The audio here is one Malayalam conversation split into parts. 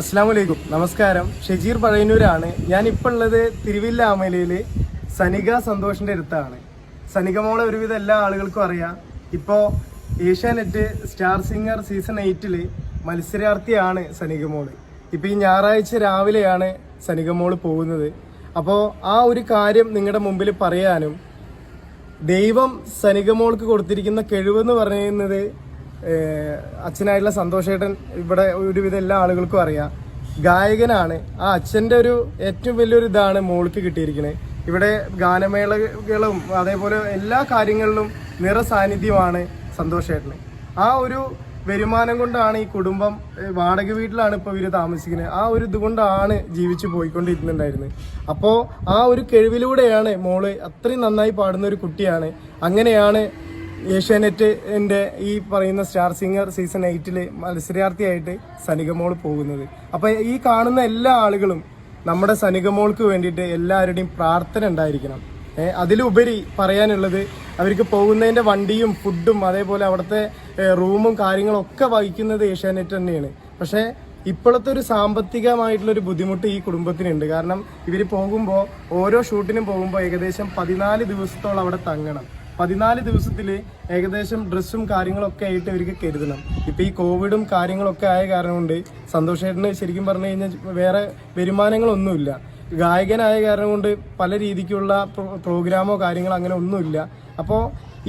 അസ്സാം വലൈക്കും നമസ്കാരം. ഷജീർ പഴയന്നൂരാണ്. ഞാൻ ഇപ്പോൾ ഉള്ളത് തിരുവില്ല ആമലയിൽ സനിക സന്തോഷിന്റെ അടുത്താണ്. സനിക മോളെ ഒരുവിധം എല്ലാ ആളുകൾക്കും അറിയാം. ഇപ്പോൾ ഏഷ്യാനെറ്റ് സ്റ്റാർ സിംഗർ സീസൺ എയ്റ്റിൽ മത്സരാർത്ഥിയാണ് സനിക മോൾ ഇപ്പൊ ഈ ഞായറാഴ്ച രാവിലെയാണ് സനിക മോൾ പോകുന്നത്. അപ്പോൾ ആ ഒരു കാര്യം നിങ്ങളുടെ മുമ്പിൽ പറയാനും ദൈവം സനിക മോൾക്ക് കൊടുത്തിരിക്കുന്ന കഴിവെന്ന് പറയുന്നത് അച്ഛനായിട്ടുള്ള സന്തോഷേട്ടൻ ഇവിടെ ഒരുവിധം എല്ലാ ആളുകൾക്കും അറിയാം. ഗായകനാണ്. ആ അച്ഛന്റെ ഒരു ഏറ്റവും വലിയൊരു ഇതാണ് മോൾക്ക് കിട്ടിയിരിക്കുന്നത് ഇവിടെ ഗാനമേളകളും അതേപോലെ എല്ലാ കാര്യങ്ങളിലും നിറ സാന്നിധ്യമാണ് സന്തോഷേട്ടന്. ആ ഒരു വരുമാനം കൊണ്ടാണ് ഈ കുടുംബം വാടക വീട്ടിലാണ് ഇപ്പോൾ ഇവർ താമസിക്കുന്നത്. ആ ഒരു ഇതുകൊണ്ടാണ് ജീവിച്ച് പോയിക്കൊണ്ടിരുന്നുണ്ടായിരുന്നത്. അപ്പോൾ ആ ഒരു കഴിവിലൂടെയാണ് മോൾ അത്രയും നന്നായി പാടുന്ന ഒരു കുട്ടിയാണ്. അങ്ങനെയാണ് ഏഷ്യാനെറ്റിന്റെ ഈ പറയുന്ന സ്റ്റാർ സിംഗർ സീസൺ എയ്റ്റിൽ മത്സരാർത്ഥിയായിട്ട് സനികമോൾ പോകുന്നത്. അപ്പോൾ ഈ കാണുന്ന എല്ലാ ആളുകളും നമ്മുടെ സനികമോൾക്ക് വേണ്ടിയിട്ട് എല്ലാവരുടെയും പ്രാർത്ഥന ഉണ്ടായിരിക്കണം. അതിലുപരി പറയാനുള്ളത് അവർക്ക് പോകുന്നതിന്റെ വണ്ടിയും ഫുഡും അതേപോലെ അവിടുത്തെ റൂമും കാര്യങ്ങളൊക്കെ വഹിക്കുന്നത് ഏഷ്യാനെറ്റ് തന്നെയാണ്. പക്ഷേ ഇപ്പോഴത്തെ ഒരു സാമ്പത്തികമായിട്ടുള്ള ഒരു ബുദ്ധിമുട്ട് ഈ കുടുംബത്തിനുണ്ട്. കാരണം ഇവർ പോകുമ്പോൾ ഓരോ ഷൂട്ടിനും പോകുമ്പോൾ ഏകദേശം പതിനാല് ദിവസത്തോളം അവിടെ തങ്ങണം. പതിനാല് ദിവസത്തിൽ ഏകദേശം ഡ്രസ്സും കാര്യങ്ങളൊക്കെ ആയിട്ട് ഇവർക്ക് കരുതണം. ഇപ്പം ഈ കോവിഡും കാര്യങ്ങളൊക്കെ ആയ കാരണം കൊണ്ട് സന്തോഷേട്ടന് ശരിക്കും പറഞ്ഞു കഴിഞ്ഞാൽ വേറെ വരുമാനങ്ങളൊന്നുമില്ല. ഗായകനായ കാരണം കൊണ്ട് പല രീതിക്കുള്ള പ്രോഗ്രാമോ കാര്യങ്ങളോ അങ്ങനെ ഒന്നുമില്ല. അപ്പോൾ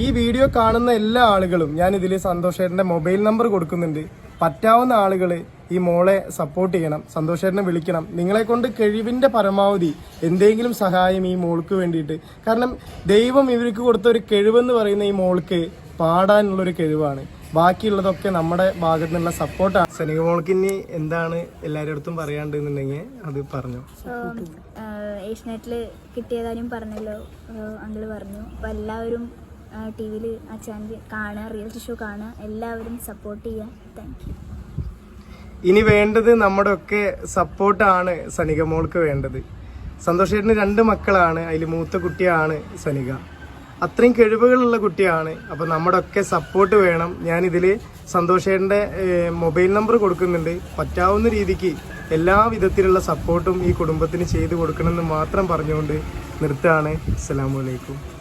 ഈ വീഡിയോ കാണുന്ന എല്ലാ ആളുകളും ഞാൻ ഇതിൽ സന്തോഷേട്ടന്റെ മൊബൈൽ നമ്പർ കൊടുക്കുന്നുണ്ട്. പറ്റാവുന്ന ആളുകൾ ഈ മോളെ സപ്പോർട്ട് ചെയ്യണം സന്തോഷേട്ടനെ വിളിക്കണം. നിങ്ങളെ കൊണ്ട് കഴിവിന്റെ പരമാവധി എന്തെങ്കിലും സഹായം ഈ മോൾക്ക് വേണ്ടിയിട്ട്. കാരണം ദൈവം ഇവർക്ക് കൊടുത്ത ഒരു കഴിവെന്ന് പറയുന്ന ഈ മോൾക്ക് പാടാനുള്ളൊരു കഴിവാണ്. ബാക്കിയുള്ളതൊക്കെ നമ്മുടെ ഭാഗത്തു നിന്നുള്ള സപ്പോർട്ടാണ് സനിക മോൾക്ക് ഇനി എന്താണ് എല്ലാവരുടെ അടുത്തും പറയാണ്ടെന്നുണ്ടെങ്കിൽ അത് പറഞ്ഞു? ഏഷ്യനെറ്റിൽ കിട്ടിയതാരും പറഞ്ഞല്ലോ അങ്കിൾ പറഞ്ഞു. അപ്പോൾ എല്ലാവരും ടി വിയിൽ ആ ചാനൽ കാണുക റിയാലിറ്റി ഷോ കാണുക എല്ലാവരും സപ്പോർട്ട് ചെയ്യുക. താങ്ക് യു ഇനി വേണ്ടത് നമ്മുടെ ഒക്കെ സപ്പോർട്ടാണ് സനിക. മോൾക്ക് വേണ്ടത്. സന്തോഷേട്ടന് രണ്ട് മക്കളാണ്. അതിൽ മൂത്ത കുട്ടിയാണ് സനിക. അത്രയും കഴിവുകളുള്ള കുട്ടിയാണ്. അപ്പോൾ നമ്മുടെ ഒക്കെ സപ്പോർട്ട് വേണം. ഞാനിതിൽ സന്തോഷേട്ടന്റെ മൊബൈൽ നമ്പർ കൊടുക്കുന്നുണ്ട്. പറ്റാവുന്ന രീതിക്ക് എല്ലാ വിധത്തിലുള്ള സപ്പോർട്ടും ഈ കുടുംബത്തിന് ചെയ്തു കൊടുക്കണമെന്ന് മാത്രം പറഞ്ഞുകൊണ്ട് നിർത്താണ് അസ്സാം അലൈക്കും.